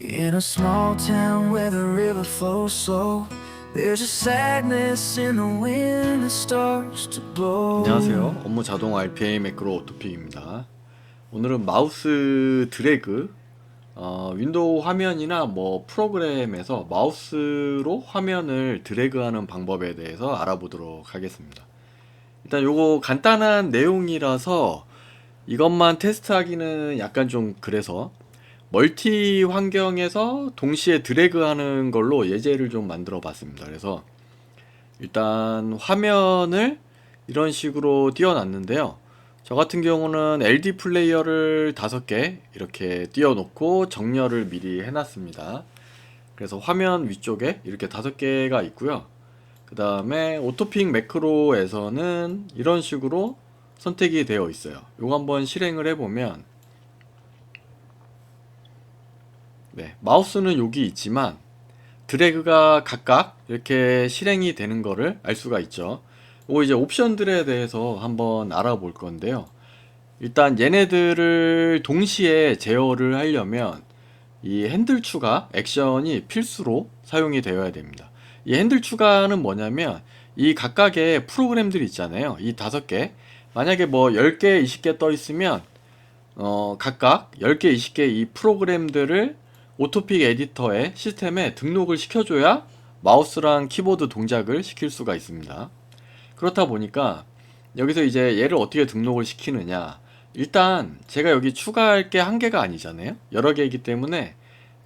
In a small town where the river flows slow, there's a sadness in the wind that starts to blow. 안녕하세요. 업무 자동 RPA 매크로 오토픽입니다. 오늘은 마우스 드래그, 어, 윈도우 화면이나 뭐 프로그램에서 마우스로 화면을 드래그하는 방법에 대해서 알아보도록 하겠습니다. 일단 요거 간단한 내용이라서 이것만 테스트하기는 약간 좀 그래서 멀티 환경에서 동시에 드래그하는 걸로 예제를 좀 만들어 봤습니다. 그래서 일단 화면을 이런 식으로 띄워놨는데요. 저 같은 경우는 LD 플레이어를 다섯 개 이렇게 띄워놓고 정렬을 미리 해놨습니다. 그래서 화면 위쪽에 이렇게 다섯 개가 있고요. 그 다음에 오토픽 매크로에서는 이런 식으로 선택이 되어 있어요. 요거 한번 실행을 해보면 네, 마우스는 여기 있지만 드래그가 각각 이렇게 실행이 되는 거를 알 수가 있죠. 요 이제 옵션들에 대해서 한번 알아볼 건데요. 일단 얘네들을 동시에 제어를 하려면 이 핸들 추가 액션이 필수로 사용이 되어야 됩니다. 이 핸들 추가는 뭐냐면 이 각각의 프로그램들이 있잖아요. 이 다섯 개. 만약에 뭐 10개, 20개 떠 있으면 어, 각각 10개, 20개 이 프로그램들을 오토픽 에디터에 시스템에 등록을 시켜줘야 마우스랑 키보드 동작을 시킬 수가 있습니다. 그렇다 보니까 여기서 이제 얘를 어떻게 등록을 시키느냐. 일단 제가 여기 추가할 게 한 개가 아니잖아요. 여러 개이기 때문에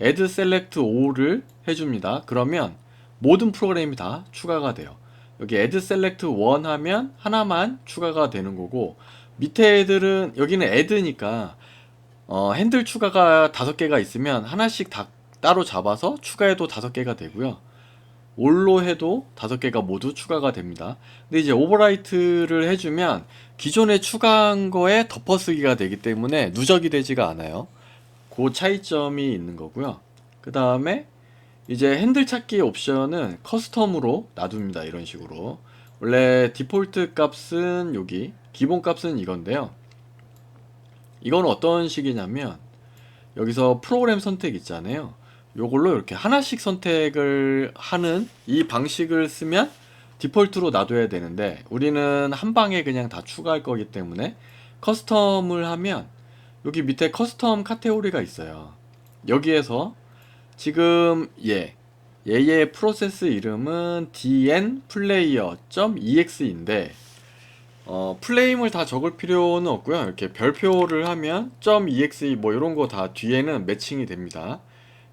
add select all을 해줍니다. 그러면 모든 프로그램이 다 추가가 돼요. 여기 add select one 하면 하나만 추가가 되는 거고 밑에 애들은 여기는 add니까 어, 핸들 추가가 다섯 개가 있으면 하나씩 다 따로 잡아서 추가해도 다섯 개가 되고요. 올로 해도 다섯 개가 모두 추가가 됩니다. 근데 이제 오버라이트를 해주면 기존에 추가한 거에 덮어쓰기가 되기 때문에 누적이 되지가 않아요. 그 차이점이 있는 거고요. 그 다음에 이제 핸들 찾기 옵션은 커스텀으로 놔둡니다. 이런 식으로. 원래 디폴트 값은 여기, 기본 값은 이건데요. 이건 어떤 식이냐면 여기서 프로그램 선택 있잖아요. 요걸로 이렇게 하나씩 선택을 하는 이 방식을 쓰면 디폴트로 놔둬야 되는데 우리는 한 방에 그냥 다 추가할 거기 때문에 커스텀을 하면 여기 밑에 커스텀 카테고리가 있어요. 여기에서 지금 얘 얘의 프로세스 이름은 dn player.ex인데 어, 플레임을 다 적을 필요는 없고요. 이렇게 별표를 하면 .exe 뭐 이런 거 다 뒤에는 매칭이 됩니다.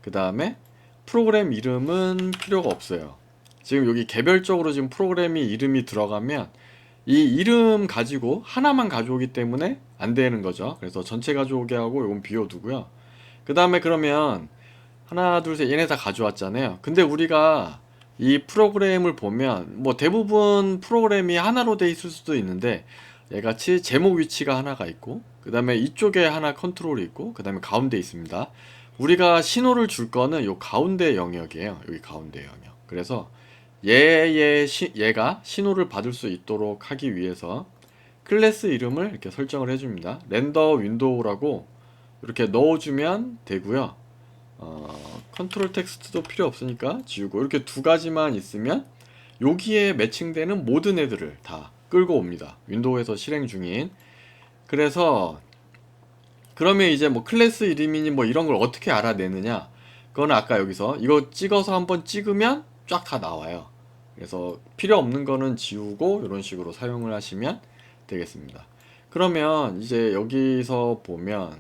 그 다음에 프로그램 이름은 필요가 없어요. 지금 여기 개별적으로 지금 프로그램이 이름이 들어가면 이 이름 가지고 하나만 가져오기 때문에 안 되는 거죠. 그래서 전체 가져오게 하고 이건 비워두고요. 그 다음에 그러면 하나 둘 셋 얘네 다 가져왔잖아요. 근데 우리가 이 프로그램을 보면 뭐 대부분 프로그램이 하나로 돼 있을 수도 있는데 얘같이 제목 위치가 하나가 있고 그 다음에 이쪽에 하나 컨트롤이 있고 그 다음에 가운데 있습니다. 우리가 신호를 줄 거는 요 가운데 영역이에요. 여기 가운데 영역. 그래서 얘의 시, 얘가 신호를 받을 수 있도록 하기 위해서 클래스 이름을 이렇게 설정을 해줍니다. 렌더 윈도우라고 이렇게 넣어주면 되고요. 어, 컨트롤 텍스트도 필요 없으니까 지우고 이렇게 두 가지만 있으면 여기에 매칭되는 모든 애들을 다 끌고 옵니다. 윈도우에서 실행 중인. 그래서 그러면 이제 뭐 클래스 이름이니 뭐 이런 걸 어떻게 알아내느냐? 그건 아까 여기서 이거 찍어서 한번 찍으면 쫙 다 나와요. 그래서 필요 없는 거는 지우고 이런 식으로 사용을 하시면 되겠습니다. 그러면 이제 여기서 보면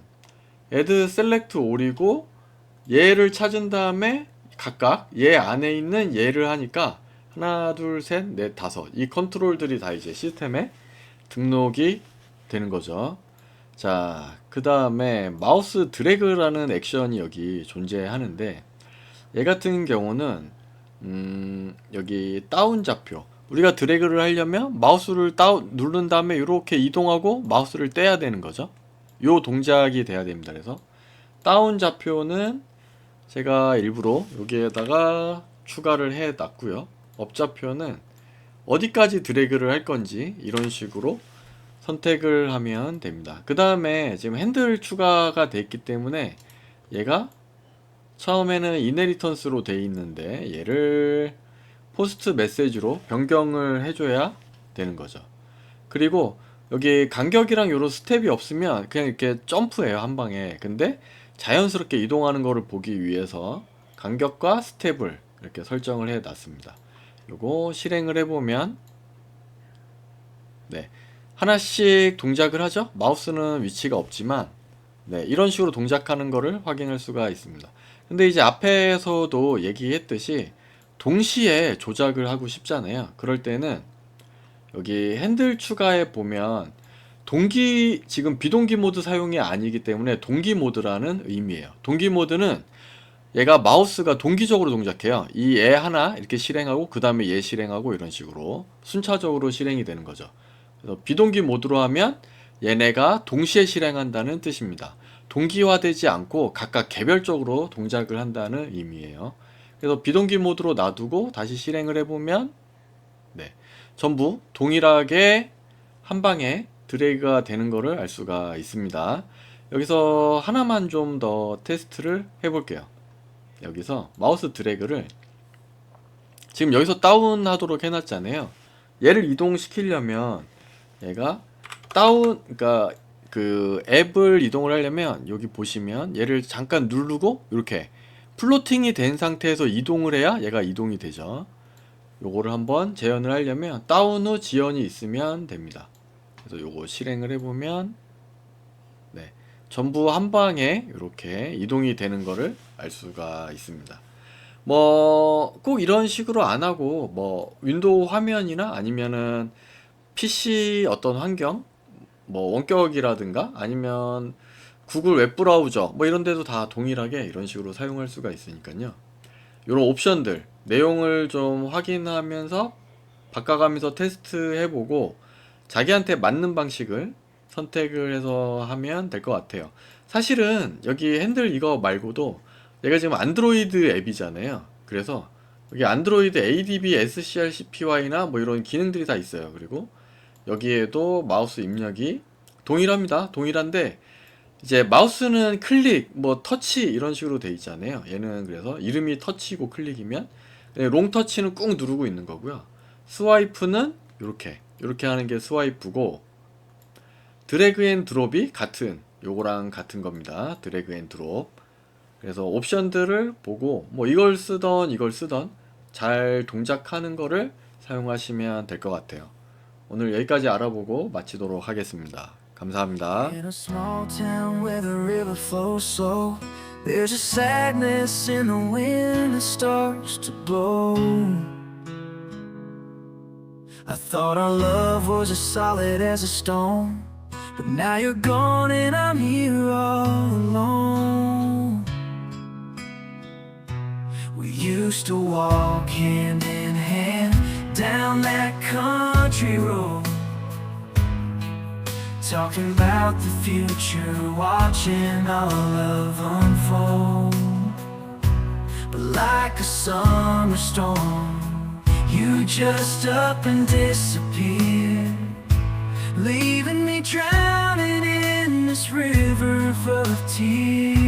add select all이고 얘를 찾은 다음에 각각 얘 안에 있는 얘를 하니까 하나 둘 셋 넷 다섯 이 컨트롤들이 다 이제 시스템에 등록이 되는 거죠. 자, 그 다음에 마우스 드래그라는 액션이 여기 존재하는데 얘 같은 경우는 음, 여기 다운 좌표 우리가 드래그를 하려면 마우스를 다운 누른 다음에 이렇게 이동하고 마우스를 떼야 되는 거죠. 요 동작이 돼야 됩니다. 그래서 다운 좌표는 제가 일부러 여기에다가 추가를 해 놨고요. 업 좌표는 어디까지 드래그를 할 건지 이런 식으로 선택을 하면 됩니다. 그 다음에 지금 핸들 추가가 돼 있기 때문에 얘가 처음에는 이네리턴스로 돼 있는데 얘를 포스트 메시지로 변경을 해줘야 되는 거죠. 그리고 여기 간격이랑 요런 스텝이 없으면 그냥 이렇게 점프해요 한 방에. 근데 자연스럽게 이동하는 거를 보기 위해서 간격과 스텝을 이렇게 설정을 해 놨습니다. 요거 실행을 해보면 네 하나씩 동작을 하죠. 마우스는 위치가 없지만 네 이런 식으로 동작하는 거를 확인할 수가 있습니다. 근데 이제 앞에서도 얘기했듯이 동시에 조작을 하고 싶잖아요. 그럴 때는 여기 핸들 추가에 보면 동기 지금 비동기 모드 사용이 아니기 때문에 동기 모드라는 의미예요. 동기 모드는 얘가 마우스가 동기적으로 동작해요. 이애 하나 이렇게 실행하고 그 다음에 얘 실행하고 이런 식으로 순차적으로 실행이 되는 거죠. 그래서 비동기 모드로 하면 얘네가 동시에 실행한다는 뜻입니다. 동기화되지 않고 각각 개별적으로 동작을 한다는 의미예요. 그래서 비동기 모드로 놔두고 다시 실행을 해보면 네, 전부 동일하게 한 방에 드래그가 되는 것을 알 수가 있습니다. 여기서 하나만 좀 더 테스트를 해볼게요. 여기서 마우스 드래그를 지금 여기서 다운하도록 해놨잖아요. 얘를 이동시키려면 얘가 다운, 그러니까 그 앱을 이동을 하려면 여기 보시면 얘를 잠깐 누르고 이렇게 플로팅이 된 상태에서 이동을 해야 얘가 이동이 되죠. 요거를 한번 재현을 하려면 다운 후 지연이 있으면 됩니다. 그래서 요거 실행을 해보면 네 전부 한 방에 이렇게 이동이 되는 거를 알 수가 있습니다. 뭐 꼭 이런 식으로 안 하고 뭐 윈도우 화면이나 아니면은 PC 어떤 환경 뭐 원격이라든가 아니면 구글 웹 브라우저 뭐 이런 데도 다 동일하게 이런 식으로 사용할 수가 있으니까요. 이런 옵션들 내용을 좀 확인하면서 바꿔가면서 테스트 해보고 자기한테 맞는 방식을 선택을 해서 하면 될 것 같아요. 사실은 여기 핸들 이거 말고도 얘가 지금 안드로이드 앱이잖아요. 그래서 여기 안드로이드 ADB, SCR, CPY나 뭐 이런 기능들이 다 있어요. 그리고 여기에도 마우스 입력이 동일합니다. 동일한데 이제 마우스는 클릭, 뭐 터치 이런 식으로 돼 있잖아요. 얘는 그래서 이름이 터치고 클릭이면 네, 롱 터치는 꾹 누르고 있는 거고요. 스와이프는 이렇게 이렇게 하는 게 스와이프고 드래그 앤 드롭이 같은 요거랑 같은 겁니다. 드래그 앤 드롭. 그래서 옵션들을 보고 뭐 이걸 쓰던 이걸 쓰던 잘 동작하는 거를 사용하시면 될 것 같아요. 오늘 여기까지 알아보고 마치도록 하겠습니다. 감사합니다. There's a sadness in the wind that starts to blow. I thought our love was as solid as a stone, but now you're gone and I'm here all alone. We used to walk hand in hand down that country road. Talking about the future, watching our love unfold. But like a summer storm, you just up and disappeared. Leaving me drowning in this river of tears.